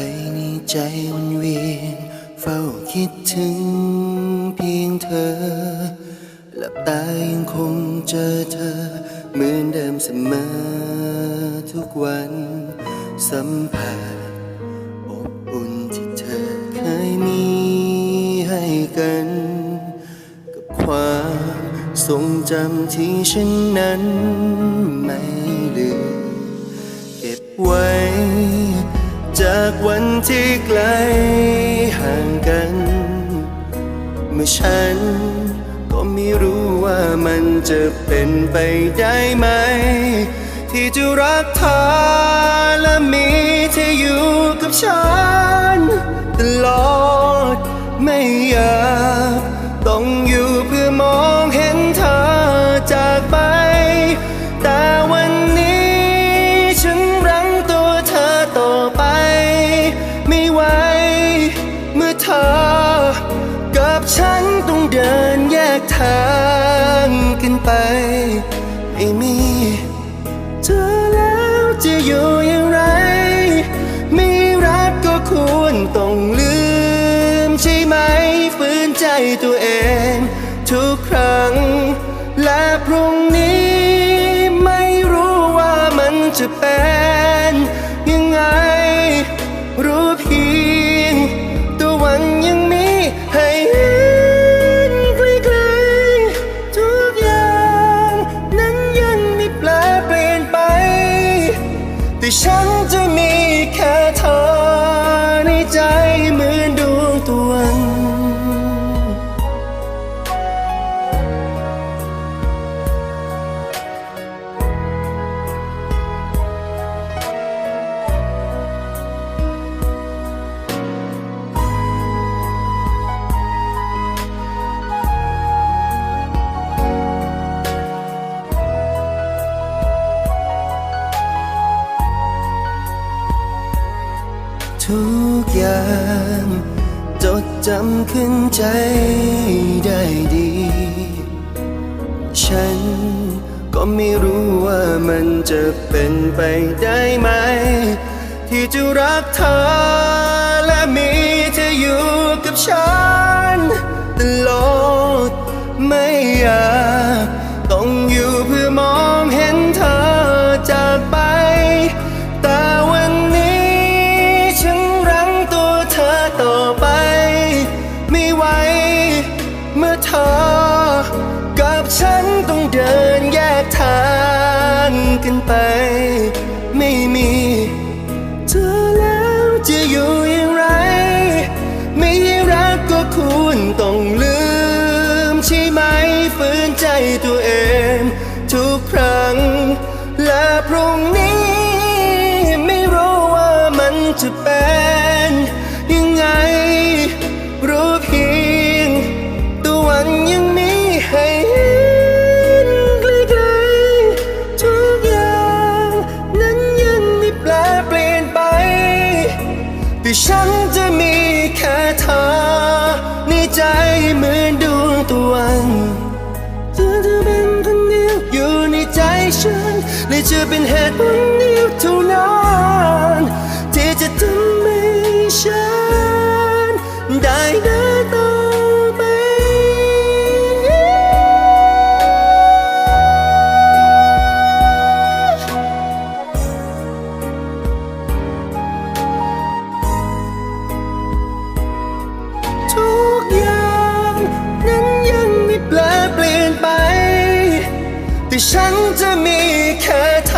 ภายในใจวนเวียนเฝ้าคิดถึงเพียงเธอ หลับตายังคงเจอเธอ เหมือนเดิมเสมอทุกวัน สัมผัสอบอุ่นที่เธอเคยมีให้กัน กับความทรงจำที่ฉันนั้นไม่ลืมเก็บไว้ จากวันที่ไกลห่างกัน เมื่อฉันก็ไม่รู้ว่ามันจะเป็นไปได้ไหม ที่จะรักเธอและมีเธออยู่กับฉัน กับฉันต้องเดินแยกทางกันไป ไม่มี เธอแล้วจะอยู่อย่างไร ไม่รักก็ควรต้องลืมใช่ไหมฝืนใจตัวเอง ทุกครั้ง และพรุ่งนี้ไม่รู้ว่ามันจะเป็น ทุกอย่าง จดจำขึ้นใจได้ดี ฉันก็ไม่รู้ว่ามันจะเป็นไปได้ไหม ที่จะรักเธอและมีเธออยู่กับฉันตลอดไม่อยากต้อง กันไป ไม่มี เธอแล้วจะอยู่อย่างไร ไม่รักก็ควรต้องลืม ใช่ไหมฝืนใจตัวเอง ทุกครั้ง และพรุ่งนี้ ไม่รู้ว่ามันจะเป็น จะเป็นเหตุผลเดียวเท่านั้นที่จะทำให้ฉันได้ ที่ฉันจะมีแค่เธอ